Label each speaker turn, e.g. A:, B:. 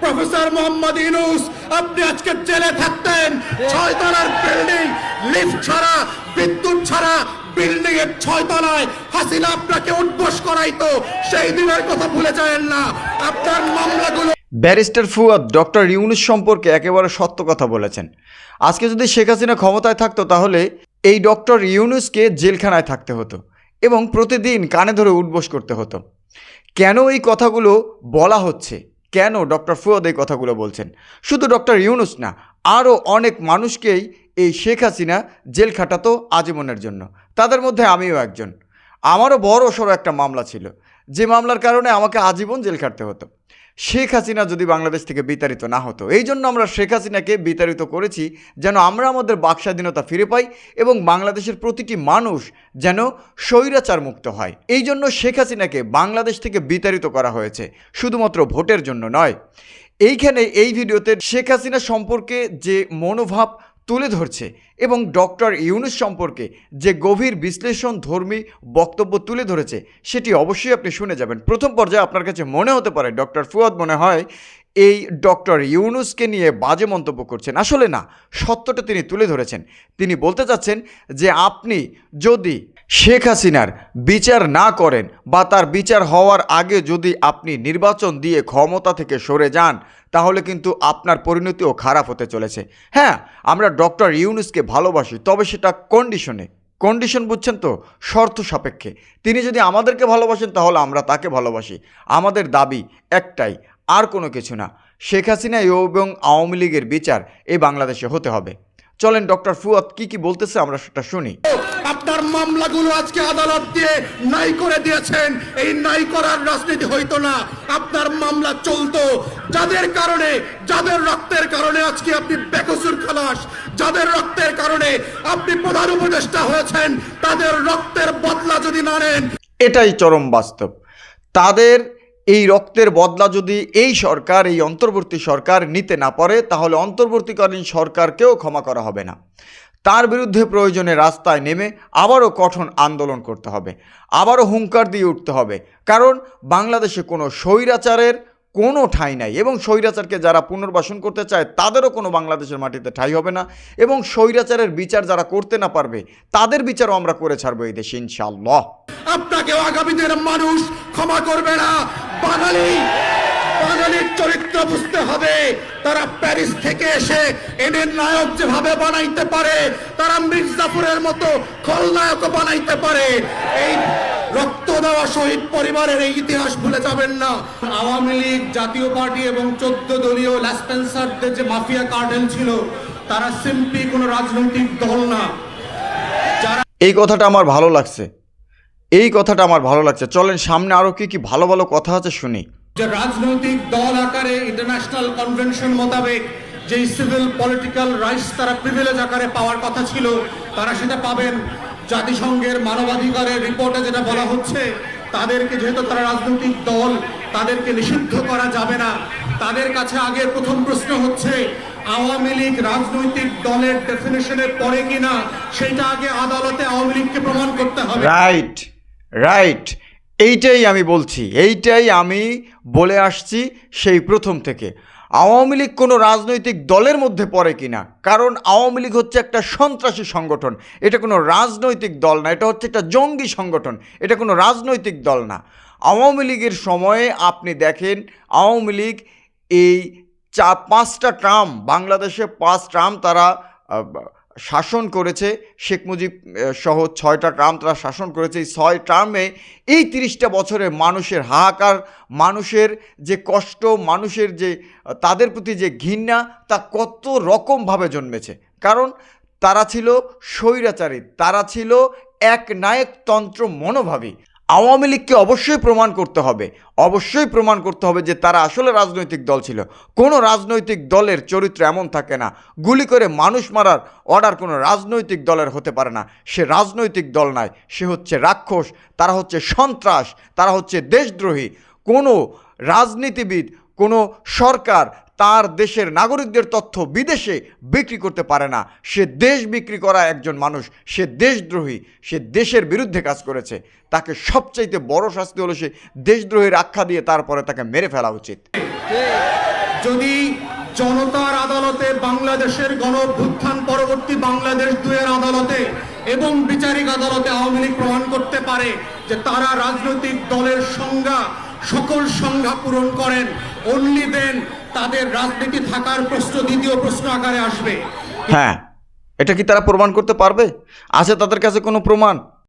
A: Professor Mohammad Yunus আপনি আজকে জেলে থাকতেন। ছয় তলার বিল্ডিং লিফট ছাড়া, বিদ্যুৎ ছাড়া বিল্ডিং এর ছয় তলায় হাসিনা আপনাকে উদ্বোস করাইতো। সেই দিনের কথা ভুলে যাবেন না। আপনার মামলাগুলো
B: ব্যারিস্টার ফুয়াদ, ডক্টর ইউনুস সম্পর্কে একেবারে সত্য কথা বলেছেন। আজকে যদি শেখ হাসিনা ক্ষমতায় থাকতো তাহলে এই ডক্টর ইউনুসকে জেলখানায় থাকতে হতো এবং প্রতিদিন কানে ধরে উঠবোস করতে হতো। কেন এই কথাগুলো বলা হচ্ছে? কেন ডক্টর ফুয়াদ এই কথাগুলো বলছেন? শুধু ডক্টর ইউনুস না আরও অনেক মানুষকেই এই শেখ হাসিনা জেল খাটাতো আজীবনের জন্য। তাদের মধ্যে আমিও একজন। আমারও বড় সড়ো একটা মামলা ছিল। যে মামলার কারণে আমাকে আজীবন জেল খাটতে হতো। শেখ হাসিনা যদি বাংলাদেশ থেকে বিতাড়িত না হতো, এই জন্য আমরা শেখ হাসিনাকে বিতাড়িত করেছি যেন আমরা আমাদের বাকস্বাধীনতা ফিরে পাই এবং বাংলাদেশের প্রতিটি মানুষ যেন স্বৈরাচার মুক্ত হয়। এই জন্য শেখ হাসিনাকে বাংলাদেশ থেকে বিতাড়িত করা হয়েছে, শুধুমাত্র ভোটের জন্য নয়। এইখানে এই ভিডিওতে শেখ হাসিনা সম্পর্কে যে মনোভাব তুলে ধরছে এবং ডক্টর ইউনুস সম্পর্কে যে গভীর বিশ্লেষণ ধর্মী বক্তব্য তুলে ধরেছে, সেটি অবশ্যই আপনি শুনে যাবেন। প্রথম পর্যায়ে আপনার কাছে মনে হতে পারে, ডক্টর ফুয়াদ মনে হয়, এই ডক্টর ইউনুসকে নিয়ে বাজে মন্তব্য করছেন। আসলে না, সত্যটা তিনি তুলে ধরেছেন। তিনি বলতে চাচ্ছেন যে আপনি যদি শেখ হাসিনার বিচার না করেন বা তার বিচার হওয়ার আগে যদি আপনি নির্বাচন দিয়ে ক্ষমতা থেকে সরে যান, তাহলে কিন্তু আপনার পরিণতিও খারাপ হতে চলেছে। হ্যাঁ আমরা ডক্টর ইউনুসকে ভালোবাসি, তবে সেটা কন্ডিশনে কন্ডিশন বুঝছেন তো? শর্ত সাপেক্ষে। তিনি যদি আমাদেরকে ভালোবাসেন, তাহলে আমরা তাকে ভালোবাসি। আমাদের দাবি একটাই, আর কোনো কিছু না। শেখ হাসিনা এবং আওয়ামী লীগের বিচার এই বাংলাদেশে হতে হবে। চলেন ডক্টর ফুয়াদ কি কি বলতেছে আমরা সেটা শুনি।
A: আপনার মামলাগুলো আজকে আদালত দিয়ে নাই করে দিয়েছেন। এই নাই করার রাজনীতি হইতো না। আপনার মামলা চলতো। যাদের কারণে যাদের রক্তের কারণে আজকে আপনি বেকসুর খালাস যাদের রক্তের কারণে আপনি প্রধান উপদেষ্টা হয়েছেন তাদের রক্তের বদলা যদি না নেন।
B: এটাই চরম বাস্তব। তাদের এই রক্তের বদলা যদি এই সরকার, এই অন্তর্বর্তী সরকার নিতে না পারে, তাহলে অন্তর্বর্তীকালীন সরকারকেও ক্ষমা করা হবে না। তার বিরুদ্ধে প্রয়োজনে রাস্তায় নেমে আবারও কঠোর আন্দোলন করতে হবে। আবারও হুঙ্কার দিয়ে উঠতে হবে। কারণ বাংলাদেশে কোনো স্বৈরাচারের কোনো ঠাঁই নাই এবং স্বৈরাচারকে যারা পুনর্বাসন করতে চায়, তাদেরও কোনো বাংলাদেশের মাটিতে ঠাঁই হবে না এবং স্বৈরাচারের বিচার যারা করতে না পারবে, তাদের বিচারও আমরা করে ছাড়বো এই দেশে ইনশাল্লাহ
A: আপনাকেও আগামী দিনের মানুষ ক্ষমা করবে না। বাঙালি, বাঙালির চরিত্র বুঝতে হবে। তারা প্যারিস থেকে এসে এদের নায়ক যেভাবে বানাইতে পারে, তারা মির্জাপুরের মতো খলনায়ক বানাইতে পারে। এই রক্ত দেওয়া শহীদ পরিবারের এই ইতিহাস ভুলে যাবেন না। আওয়ামী লীগ, জাতীয় পার্টি এবং চোদ্দ দলীয় ল্যাসপেন্সারদের যে মাফিয়া কার্টেল ছিল, তারা সিম্পলি কোনো রাজনৈতিক দল না।
B: এই কথাটা আমার ভালো লাগছে। এই কথাটা আমার ভালো লাগছে। চলেন সামনে আরও কি কি ভালো ভালো কথা আছে শুনি।
A: যে রাজনৈতিক দল আকারে ইন্টারন্যাশনাল কনভেনশন মোতাবেক যে সিভিল পলিটিক্যাল রাইটস তারা প্রিভিলেজ আকারে পাওয়ার কথা ছিল তারা সেটা পাবেন। জাতিসংঘের মানবাধিকারের রিপোর্টে যেটা বলা হচ্ছে তাদেরকে যেহেতু তারা রাজনৈতিক দল তাদেরকে নিষিদ্ধ করা যাবে না। তাদের কাছে আগে প্রথম প্রশ্ন হচ্ছে আওয়ামী লীগ রাজনৈতিক দলের ডেফিনেশনে পড়ে কিনা সেটা আগে আদালতে আওয়ামী লীগকে প্রমাণ করতে হবে।
B: রাইট রাইট এইটাই আমি বলছি, এইটাই আমি বলে আসছি সেই প্রথম থেকে। আওয়ামী লীগ কোনো রাজনৈতিক দলের মধ্যে পড়ে কিনা? কারণ আওয়ামী লীগ হচ্ছে একটা সন্ত্রাসী সংগঠন। এটা কোনো রাজনৈতিক দল না, এটা হচ্ছে একটা জঙ্গি সংগঠন। এটা কোনো রাজনৈতিক দল না। আওয়ামী লীগের সময়ে আপনি দেখেন, আওয়ামী লীগ এই চা পাঁচটা ট্রাম, বাংলাদেশে পাঁচ ট্রাম তারা শাসন করেছে, শেখ মুজিব সহ ছয়টা ট্রাম তারা শাসন করেছে। এই ছয় ট্রামে এই তিরিশটা বছরে মানুষের হাহাকার, মানুষের যে কষ্ট, মানুষের যে তাদের প্রতি যে ঘৃণা, তা কত রকমভাবে জন্মেছে। কারণ তারা ছিল স্বৈরাচারী, তারা ছিল এক নায়কতন্ত্র মনোভাবী। আওয়ামী লীগকে অবশ্যই প্রমাণ করতে হবে। অবশ্যই প্রমাণ করতে হবে যে তারা আসলে রাজনৈতিক দল ছিল। কোনো রাজনৈতিক দলের চরিত্র এমন থাকে না। গুলি করে মানুষ মারার অর্ডার কোনো রাজনৈতিক দলের হতে পারে না। সে রাজনৈতিক দল নয়, সে হচ্ছে রাক্ষস, তারা হচ্ছে সন্ত্রাস, তারা হচ্ছে দেশদ্রোহী। কোনো রাজনীতিবিদ, কোনো সরকার তার দেশের নাগরিকদের তথ্য বিদেশে বিক্রি করতে পারে না। সে দেশ বিক্রি করা একজন মানুষ, সে দেশদ্রোহী, সে দেশের বিরুদ্ধে কাজ করেছে। তাকে সবচাইতে বড় শাস্তি হলো সে দেশদ্রোহীর আখ্যা দিয়ে তারপরে তাকে মেরে ফেলা উচিত।
A: যদি জনতার আদালতে বাংলাদেশের গণ পরবর্তী বাংলাদেশ দুয়ের আদালতে এবং বিচারিক আদালতে আওয়ামী লীগ প্রমাণ করতে পারে যে তারা রাজনৈতিক দলের সংজ্ঞা সকল সংজ্ঞা পূরণ করেন অনলি দেন তাদের রাজনীতি থাকার প্রশ্ন, দ্বিতীয় প্রশ্ন আকারে আসবে।
B: হ্যাঁ এটা কি তারা প্রমাণ করতে পারবে? আছে তাদের কাছে কোনো প্রমাণ?